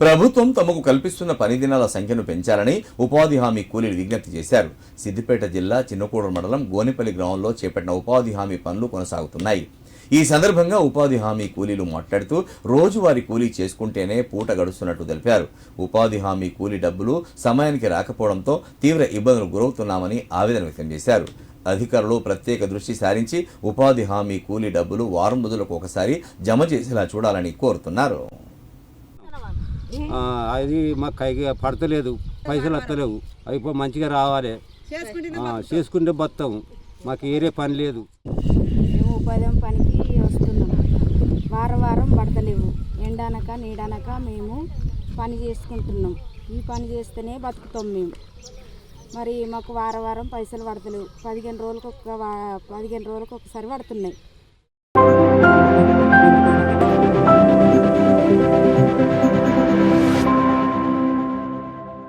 ప్రభుత్వం తమకు కల్పిస్తున్న పని దినాల సంఖ్యను పెంచాలని ఉపాధి హామీ కూలీలు విజ్ఞప్తి చేశారు. సిద్దిపేట జిల్లా చిన్నకూడ మండలం గోనిపల్లి గ్రామంలో చేపట్టిన ఉపాధి హామీ పనులు కొనసాగుతున్నాయి. ఈ సందర్భంగా ఉపాధి హామీ కూలీలు మాట్లాడుతూ రోజువారీ కూలీ చేసుకుంటేనే పూట గడుస్తున్నట్టు తెలిపారు. ఉపాధి హామీ కూలీ డబ్బులు సమయానికి రాకపోవడంతో తీవ్ర ఇబ్బందులు గురవుతున్నామని ఆవేదన వ్యక్తం చేశారు. అధికారులు ప్రత్యేక దృష్టి సారించి ఉపాధి హామీ కూలీ డబ్బులు వారం రోజులకు ఒకసారి జమ చేసేలా చూడాలని కోరుతున్నారు. అది మాకు కైకి పడతలేదు పైసలు వస్తలేవు. అయిపో మంచిగా రావాలి. ఆ, చేసుకుంటే బతాము. మాకు ఏరే పని లేదు. మేము ఉపాధ్యాయం పనికి వస్తున్నాం. వారం వారం పడతలేవు. ఎండనక నీడనక మేము పని చేసుకుంటున్నాం. ఈ పని చేస్తేనే బతుకుతాం మేము. మరి మాకు వారం వారం పైసలు పడతలేవు. పదిహేను రోజులకు ఒక పదిహేను రోజులకు ఒకసారి పడుతున్నాయి.